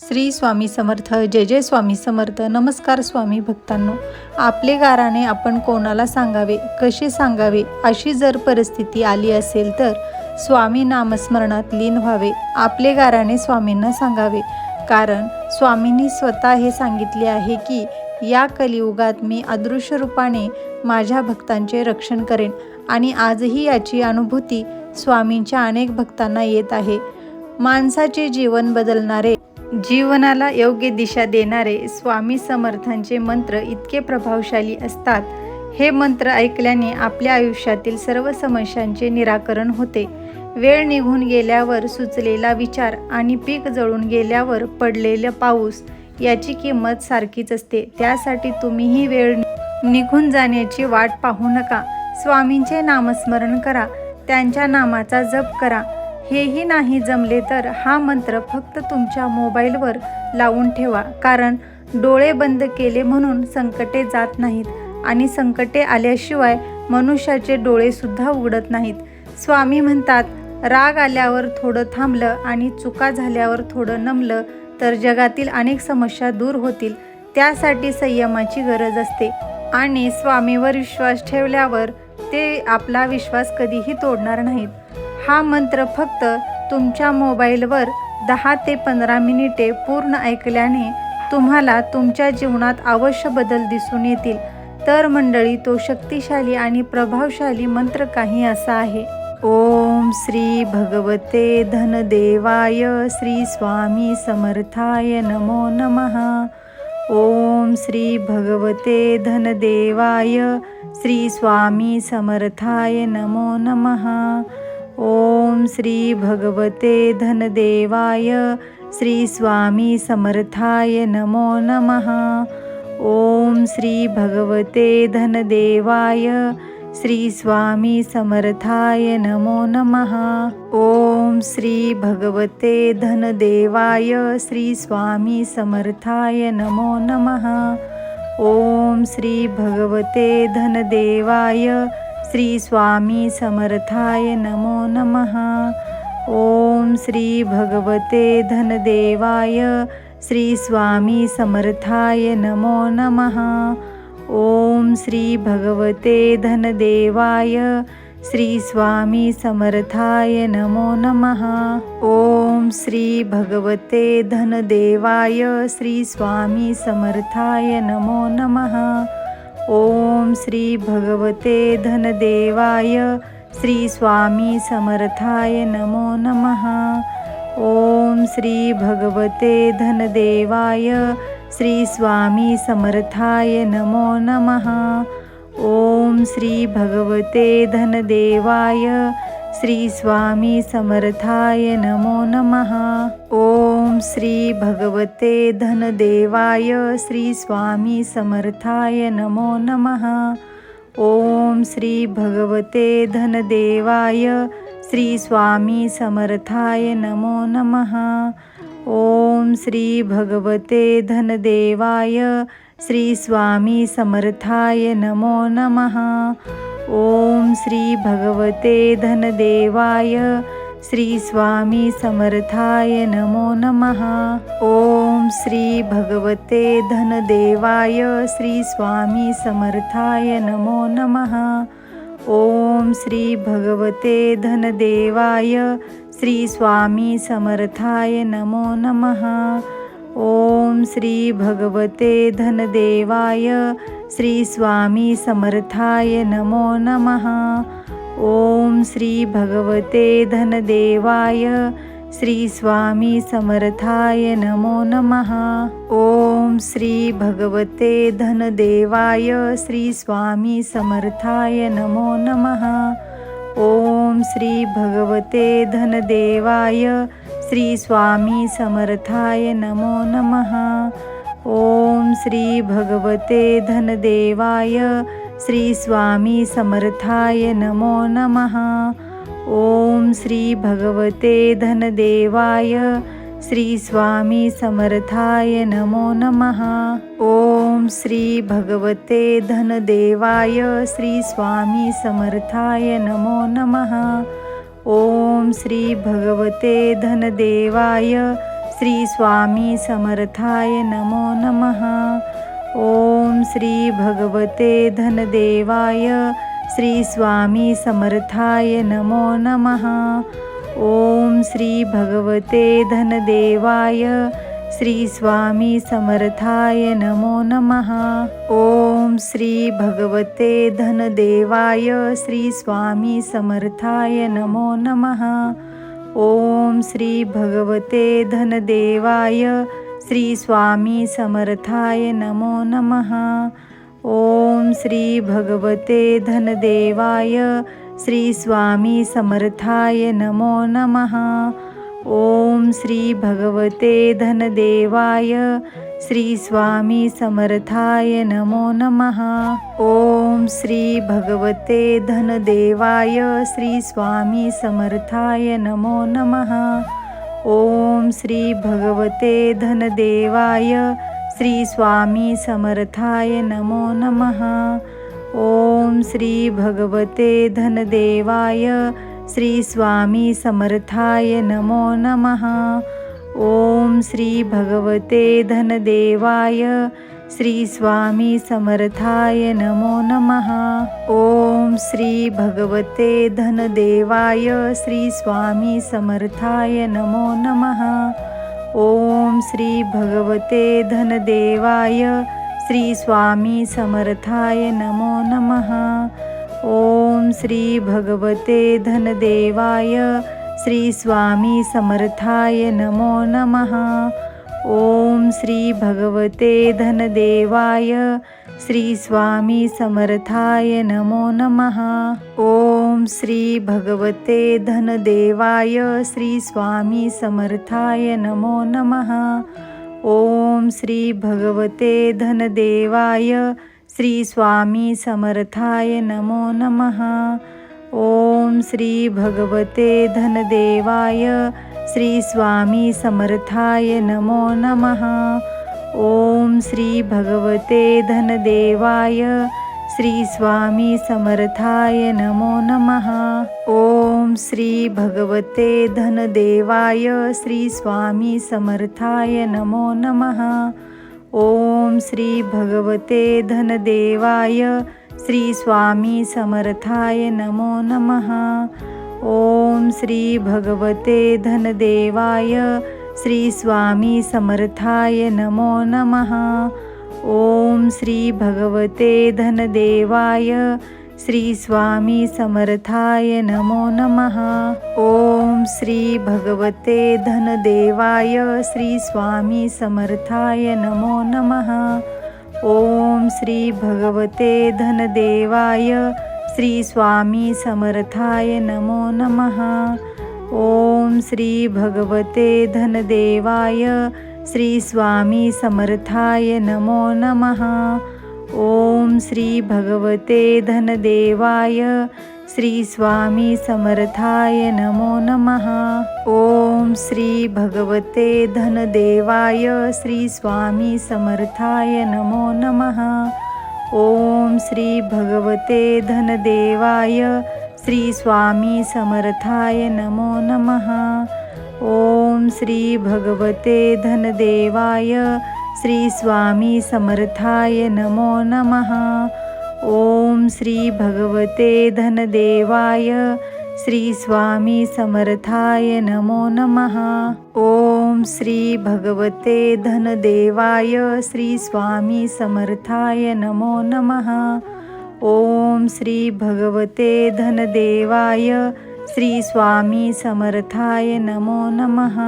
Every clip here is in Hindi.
श्री स्वामी समर्थ जय जय स्वामी समर्थ. नमस्कार स्वामी भक्तांनो. आपले गाराने आपण कोणाला सांगावे कसे सांगावे अशी जर परिस्थिती आली असेल तर स्वामी नामस्मरणात लीन व्हावे आपले गाराने स्वामींना सांगावे. कारण स्वामींनी स्वतः हे सांगितले आहे की या कलियुगात मी अदृश्य रूपाने माझ्या भक्तांचे रक्षण करेन आणि आजही याची अनुभूती स्वामींच्या अनेक भक्तांना येत आहे. माणसाचे जीवन बदलणारे जीवनाला योग्य दिशा देणारे स्वामी समर्थांचे मंत्र इतके प्रभावशाली असतात. हे मंत्र ऐकल्याने आपल्या आयुष्यातील सर्व समस्यांचे निराकरण होते. वेळ निघून गेल्यावर सुचलेला विचार आणि पीक जळून गेल्यावर पडलेलं पाऊस याची किंमत सारखीच असते. त्यासाठी तुम्हीही वेळ निघून जाण्याची वाट पाहू नका. स्वामींचे नामस्मरण करा. त्यांच्या नामाचा जप करा. हेही नाही जमले तर हा मंत्र फक्त तुमच्या मोबाईलवर लावून ठेवा. कारण डोळे बंद केले म्हणून संकटे जात नाहीत आणि संकटे आल्याशिवाय मनुष्याचे डोळेसुद्धा उघडत नाहीत. स्वामी म्हणतात राग आल्यावर थोडं थांबलं आणि चुका झाल्यावर थोडं नमलं तर जगातील अनेक समस्या दूर होतील. त्यासाठी संयमाची गरज असते. आणि स्वामीवर विश्वास ठेवल्यावर ते आपला विश्वास कधीही तोडणार नाहीत. हा मंत्र फक्त तुमच्या मोबाईलवर दहा ते पंधरा मिनिटे पूर्ण ऐकल्याने तुम्हाला तुमच्या जीवनात अवश्य बदल दिसून येतील. तर मंडळी तो शक्तिशाली आणि प्रभावशाली मंत्र काही असा आहे. ओम श्री भगवते धनदेवाय श्री स्वामी समर्थाय नमो नमः. ओम श्री भगवते धनदेवाय श्री स्वामी समर्थाय नमो नमः. ओम श्री भगवते धनदेवाय, श्री स्वामी समर्थाय नमो नमः। ओम श्री भगवते धनदेवाय, श्री स्वामी समर्थाय नमो नमः। ओम श्री भगवते धनदेवाय, श्री स्वामी समर्थाय नमो नमः। ओम श्री भगवते धनदेवाय श्री स्वामी समर्थाय नमो नमः। ओम श्री भगवते धनदेवाय श्री स्वामी समर्थाय नमो नमः। ओम श्री भगवते धनदेवाय श्री स्वामी समर्थाय नमो नमः। ओम श्री भगवते धनदेवाय श्री स्वामी समर्थाय नमो नमः। ओम श्री भगवते धनदेवाय, श्री स्वामी समर्थाय नमो नमः। ओम श्री भगवते धनदेवाय, श्री स्वामी समर्थाय नमो नमः। ओम श्री भगवते धनदेवाय, श्री स्वामी समर्थाय नमो नमः। ओम श्री भगवते धनदेवाय, श्री स्वामी समर्थाय नमो नमः। ओम श्री भगवते धनदेवाय, श्री स्वामी समर्थाय नमो नमः। ओम श्री भगवते धनदेवाय, श्री स्वामी समर्थाय नमो नमः। ओम श्री भगवते धनदेवाय श्री स्वामी समर्थाय नमो नमः। ओम श्री भगवते धनदेवाय श्री स्वामी समर्थाय नमो नमः। ओम श्री भगवते धनदेवाय श्री स्वामी समर्थाय नमो नमः। ओम श्री भगवते धनदेवाय श्री स्वामी समर्थाय नमो नमः। ओम श्री भगवते धनदेवाय, श्री स्वामी समर्थाय नमो नमः। ओम श्री भगवते धनदेवाय, श्री स्वामी समर्थाय नमो नमः। ओम श्री भगवते धनदेवाय, श्री स्वामी समर्थाय नमो नमः। ओम श्री भगवते धनदेवाय श्री स्वामी समर्थाय नमो नमः। ओम श्री भगवते धनदेवाय। श्री स्वामी समर्थाय नमो नमः। ओम श्री भगवते धनदेवाय। श्री स्वामी समर्थाय नमो नमः। ओम श्री भगवते धनदेवाय। श्री स्वामी समर्थाय नमो नमः। ओम श्री भगवते धनदेवाय, श्री स्वामी समर्थाय नमो नमः। ओम श्री भगवते धनदेवाय, श्री स्वामी समर्थाय नमो नमः। ओम श्री भगवते धनदेवाय, श्री स्वामी समर्थाय नमो नमः। ओम श्री भगवते धनदेवाय श्री स्वामी समर्थाय नमो नमः। ओम श्री भगवते धनदेवाय श्री स्वामी समर्थाय नमो नमः। ओम श्री भगवते धनदेवाय श्री स्वामी समर्थाय नमो नमः। ओम श्री भगवते धनदेवाय श्री स्वामी समर्थाय नमो नमः। ओम श्री भगवते धनदेवाय, श्री स्वामी समर्थाय नमो नमः। ओम श्री भगवते धनदेवाय, श्री स्वामी समर्थाय नमो नमः। ओम श्री भगवते धनदेवाय श्री स्वामी समर्थाय नमो नमः. ओम श्री भगवते धनदेवाय श्री स्वामी समर्थाय नमो नमः. ओम श्री भगवते धनदेवाय श्री स्वामी समर्थाय नमो नमः. ओम श्री भगवते धनदेवाय श्री स्वामी समर्थाय नमो नमः. ओम श्री भगवते धनदेवाय, श्री स्वामी समर्थाय नमो नमः। ओम श्री भगवते धनदेवाय, श्री स्वामी समर्थाय नमो नमः। ओम श्री भगवते धनदेवाय, श्री स्वामी समर्थाय नमो नमः। ओम श्री भगवते धनदेवाय श्री स्वामी समर्थाय नमो नमः। ओम श्री भगवते धनदेवाय श्री स्वामी समर्थाय नमो नमः। ओम श्री भगवते धनदेवाय श्री स्वामी समर्थाय नमो नमः। ओम श्री भगवते धनदेवाय श्री स्वामी समर्थाय नमो नमः। ओम श्री भगवते धनदेवाय, श्री स्वामी समर्थाय नमो नमः। ओम श्री भगवते धनदेवाय, श्री स्वामी समर्थाय नमो नमः। ओम श्री भगवते धनदेवाय, श्री स्वामी समर्थाय नमो नमः। ओम श्री भगवते धनदेवाय श्री स्वामी समर्थाय नमो नमः। ओम श्री भगवते धनदेवाय श्री स्वामी समर्थाय नमो नमः। ओम श्री भगवते धनदेवाय श्री स्वामी समर्थाय नमो नमः। ओम श्री भगवते धनदेवाय श्री स्वामी समर्थाय नमो नमः। ओम श्री भगवते धनदेवाय, श्री स्वामी समर्थाय नमो नमः। ओम श्री भगवते धनदेवाय, श्री स्वामी समर्थाय नमो नमः। ओम श्री भगवते धनदेवाय श्री स्वामी समर्थाय नमो नमः। ओम श्री भगवते धनदेवाय श्री स्वामी समर्थाय नमो नमः। ओम श्री भगवते धनदेवाय श्री स्वामी समर्थाय नमो नमः।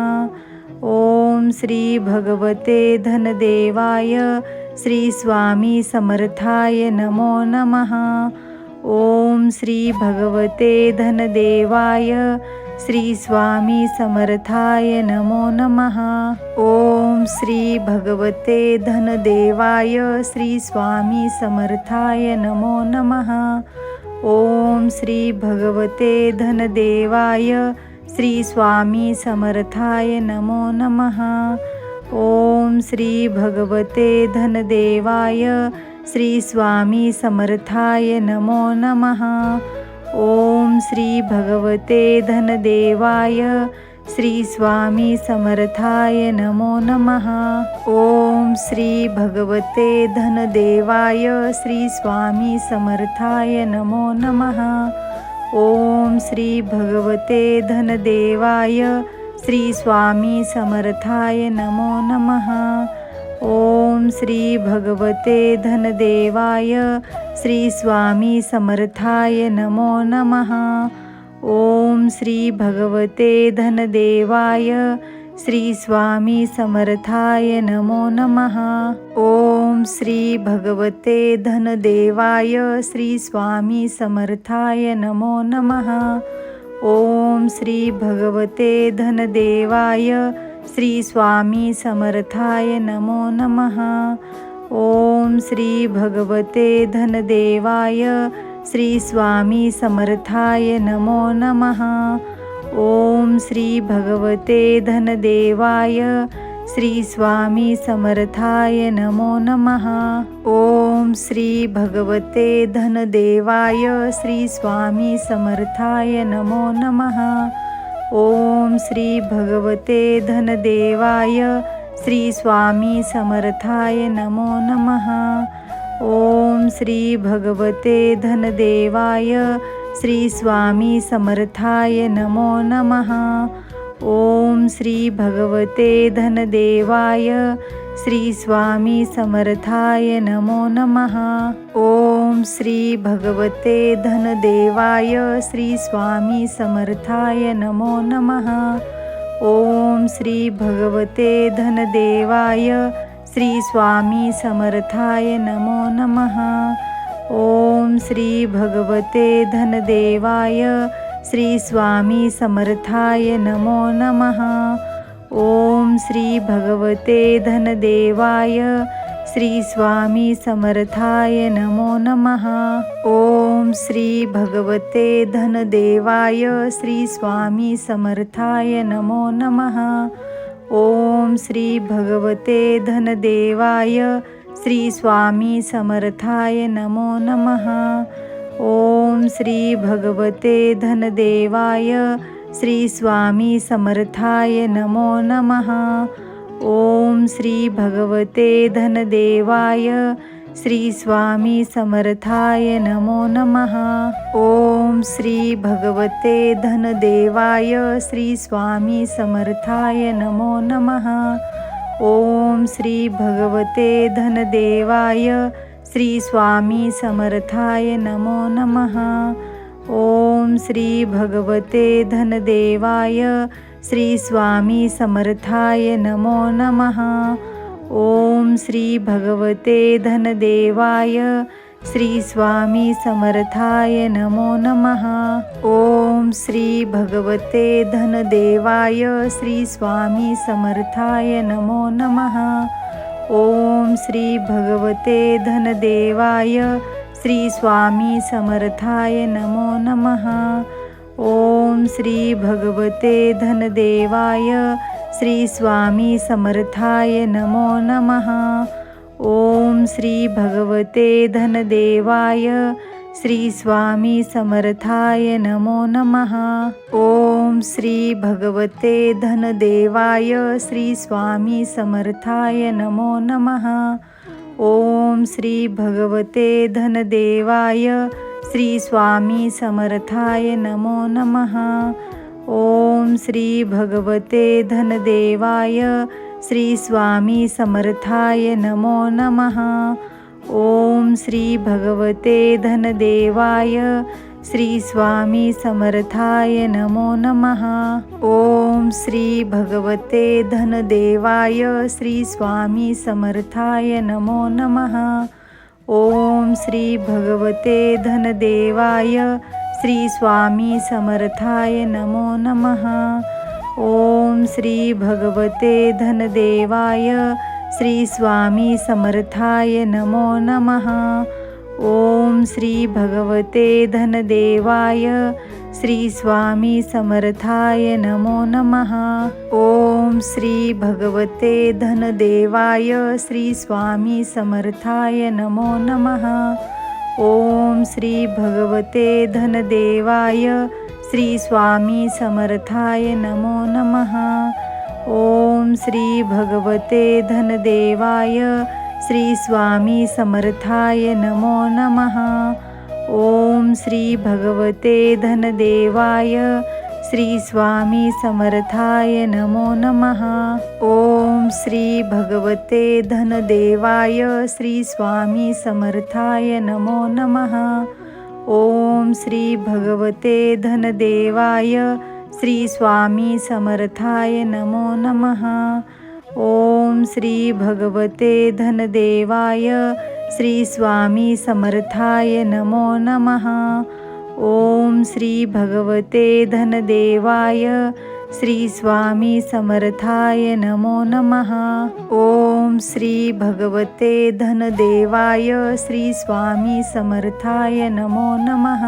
ओम श्री भगवते धनदेवाय श्री स्वामी समर्थाय नमो नमः। ओम श्री भगवते धनदेवाय श्री स्वामी समर्थाय नमो नमः. ओम श्री भगवते धनदेवाय श्री स्वामी समर्थाय नमो नमः. ओम श्री भगवते धनदेवाय श्री स्वामी समर्थाय नमो नमः. ओम श्री भगवते धनदेवाय श्री स्वामी समर्थाय नमो नमः। ओम श्री भगवते धनदेवाय। श्री स्वामी समर्थाय नमो नमः। ओम श्री भगवते धनदेवाय। श्री स्वामी समर्थाय नमो नमः। ओम श्री भगवते धनदेवाय। श्री स्वामी समर्थाय नमो नमः। ओम श्री भगवते धनदेवाय श्री स्वामी समर्थाय नमो नमः। ओम श्री भगवते धनदेवाय श्री स्वामी समर्थाय नमो नमः। ओम श्री भगवते धनदेवाय श्री स्वामी समर्थाय नमो नमः। ओम श्री भगवते धनदेवाय श्री स्वामी समर्थाय नमो नमः। ओम श्री भगवते धनदेवाय श्री स्वामी समर्थाय नमो नमः। ओम श्री भगवते धनदेवाय श्री स्वामी समर्थाय नमो नमः। ओम श्री भगवते धनदेवाय श्री स्वामी समर्थाय नमो नमः। ओम श्री भगवते धनदेवाय, श्री स्वामी समर्थाय नमो नमः। ओम श्री भगवते धनदेवाय, श्री स्वामी समर्थाय नमो नमः। ओम श्री भगवते धनदेवाय श्री स्वामी समर्थाय नमो नमः। ओम श्री भगवते धनदेवाय श्री स्वामी समर्थाय नमो नमः। ओम श्री भगवते धनदेवाय श्री स्वामी समर्थाय नमो नमः। ओम श्री भगवते धनदेवाय श्री स्वामी समर्थाय नमो नमः। ओम श्री भगवते धनदेवाय श्री स्वामी समर्थाय नमो नमः. ओम श्री भगवते धनदेवाय श्री स्वामी समर्थाय नमो नमः. ओम श्री भगवते धनदेवाय श्री स्वामी समर्थाय नमो नमः. ओम श्री भगवते धनदेवाय श्री स्वामी समर्थाय नमो नमः। ओम श्री भगवते धनदेवाय। श्री स्वामी समर्थाय नमो नमः। ओम श्री भगवते धनदेवाय। श्री स्वामी समर्थाय नमो नमः। ओम श्री भगवते धनदेवाय। श्री स्वामी समर्थाय नमो नमः। ओम श्री भगवते धनदेवाय, श्री स्वामी समर्थाय नमो नमः। ओम श्री भगवते धनदेवाय, श्री स्वामी समर्थाय नमो नमः। ओम श्री भगवते धनदेवाय, श्री स्वामी समर्थाय नमो नमः। ओम श्री भगवते धनदेवाय श्री स्वामी समर्थाय नमो नमः। ओम श्री भगवते धनदेवाय श्री स्वामी समर्थाय नमो नमः। ओम श्री भगवते धनदेवाय श्री स्वामी समर्थाय नमो नमः। ओम श्री भगवते धनदेवाय श्री स्वामी समर्थाय नमो नमः। ओम श्री भगवते धनदेवाय, श्री स्वामी समर्थाय नमो नमः। ओम श्री भगवते धनदेवाय, श्री स्वामी समर्थाय नमो नमः। ओम श्री भगवते धनदेवाय श्री स्वामी समर्थाय नमो नमः. ओम श्री भगवते धनदेवाय श्री स्वामी समर्थाय नमो नमः. ओम श्री भगवते धनदेवाय श्री स्वामी समर्थाय नमो नमः. ओम श्री भगवते धनदेवाय श्री स्वामी समर्थाय नमो नमः. ओम श्री भगवते धनदेवाय, श्री स्वामी समर्थाय नमो नमः। ओम श्री भगवते धनदेवाय, श्री स्वामी समर्थाय नमो नमः। ओम श्री भगवते धनदेवाय, श्री स्वामी समर्थाय नमो नमः। ओम श्री भगवते धनदेवाय श्री स्वामी समर्थाय नमो नमः। ओम श्री भगवते धनदेवाय। श्री स्वामी समर्थाय नमो नमः। ओम श्री भगवते धनदेवाय। श्री स्वामी समर्थाय नमो नमः। ओम श्री भगवते धनदेवाय। श्री स्वामी समर्थाय नमो नमः। ओम श्री भगवते धनदेवाय, श्री स्वामी समर्थाय नमो नमः। ओम श्री भगवते धनदेवाय, श्री स्वामी समर्थाय नमो नमः। ओम श्री भगवते धनदेवाय, श्री स्वामी समर्थाय नमो नमः।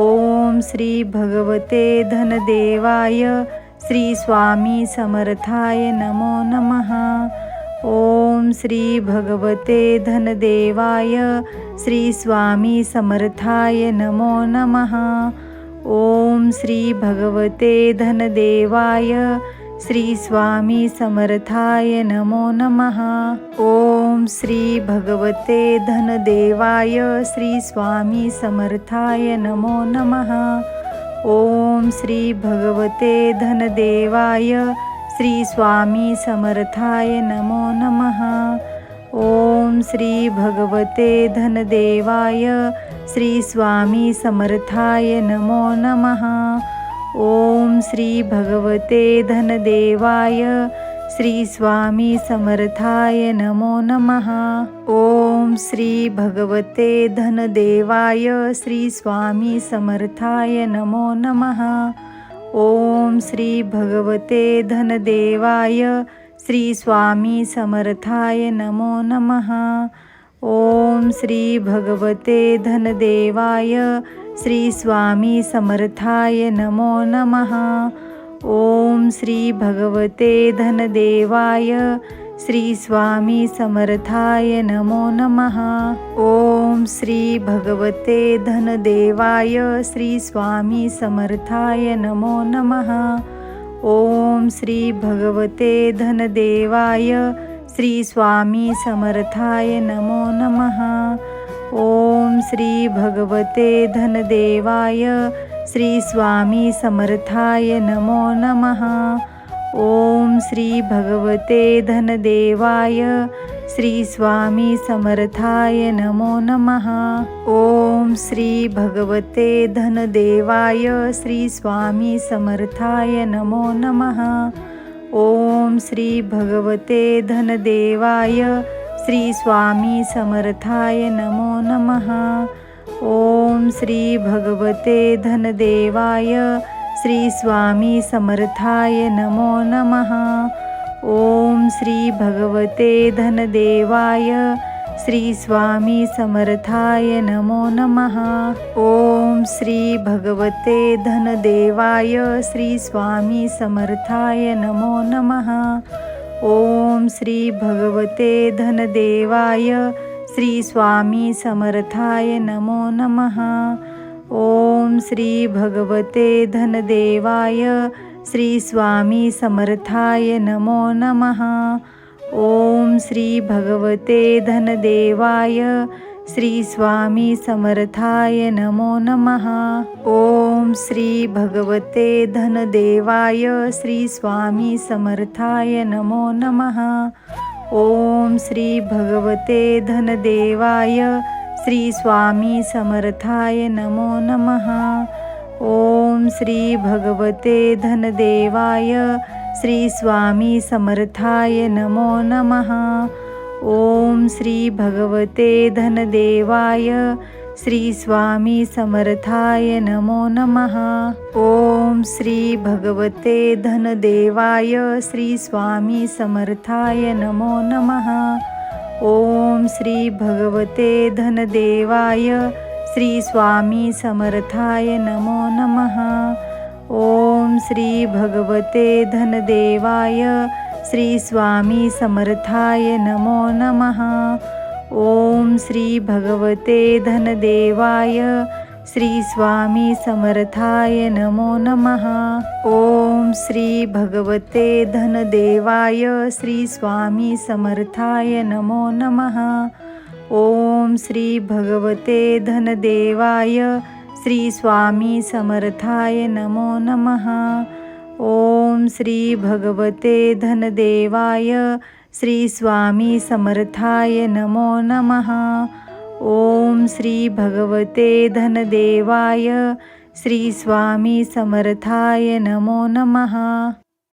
ओम श्री भगवते धनदेवाय श्री स्वामी समर्थाय नमो नमः। ओम श्री भगवते धनदेवाय श्री स्वामी समर्थाय नमो नमः। ओम श्री भगवते धनदेवाय श्री स्वामी समर्थाय नमो नमः। ओम श्री भगवते धनदेवाय श्री स्वामी समर्थाय नमो नमः। ओम श्री भगवते धनदेवाय, श्री स्वामी समर्थाय नमो नमः। ओम श्री भगवते धनदेवाय, श्री स्वामी समर्थाय नमो नमः। ओम श्री भगवते धनदेवाय श्री स्वामी समर्थाय नमो नमः. ओम श्री भगवते धनदेवाय श्री स्वामी समर्थाय नमो नमः. ओम श्री भगवते धनदेवाय श्री स्वामी समर्थाय नमो नमः. ओम श्री भगवते धनदेवाय श्री स्वामी समर्थाय नमो नमः. ओम श्री भगवते धनदेवाय, श्री स्वामी समर्थाय नमो नमः। ओम श्री भगवते धनदेवाय, श्री स्वामी समर्थाय नमो नमः। ओम श्री भगवते धनदेवाय, श्री स्वामी समर्थाय नमो नमः। ओम श्री भगवते धनदेवाय श्री स्वामी समर्थाय नमो नमः. ओम श्री भगवते धनदेवाय. श्री स्वामी समर्थाय नमो नमः. ओम श्री भगवते धनदेवाय. श्री स्वामी समर्थाय नमो नमः. ओम श्री भगवते धनदेवाय. श्री स्वामी समर्थाय नमो नमः. ओम श्री भगवते धनदेवाय, श्री स्वामी समर्थाय नमो नमः। ओम श्री भगवते धनदेवाय, श्री स्वामी समर्थाय नमो नमः। ओम श्री भगवते धनदेवाय, श्री स्वामी समर्थाय नमो नमः। ओम श्री भगवते धनदेवाय श्री स्वामी समर्थाय नमो नमः। ओम श्री भगवते धनदेवाय श्री स्वामी समर्थाय नमो नमः। ओम श्री भगवते धनदेवाय श्री स्वामी समर्थाय नमो नमः। ओम श्री भगवते धनदेवाय श्री स्वामी समर्थाय नमो नमः। ओम श्री भगवते धनदेवाय, श्री स्वामी समर्थाय नमो नमः। ओम श्री भगवते धनदेवाय, श्री स्वामी समर्थाय नमो नमः। ओम श्री भगवते धनदेवाय श्री स्वामी समर्थाय नमो नमः। ओम श्री भगवते धनदेवाय श्री स्वामी समर्थाय नमो नमः। ओम श्री भगवते धनदेवाय श्री स्वामी समर्थाय नमो नमः। ओम श्री भगवते धनदेवाय श्री स्वामी समर्थाय नमो नमः। ओम श्री भगवते धनदेवाय, श्री स्वामी समर्थाय नमो नमः। ओम श्री भगवते धनदेवाय, श्री स्वामी समर्थाय नमो नमः। ओम श्री भगवते धनदेवाय, श्री स्वामी समर्थाय नमो नमः। ओम श्री भगवते धनदेवाय श्री स्वामी समर्थाय नमो नमः। ओम श्री भगवते धनदेवाय। श्री स्वामी समर्थाय नमो नमः।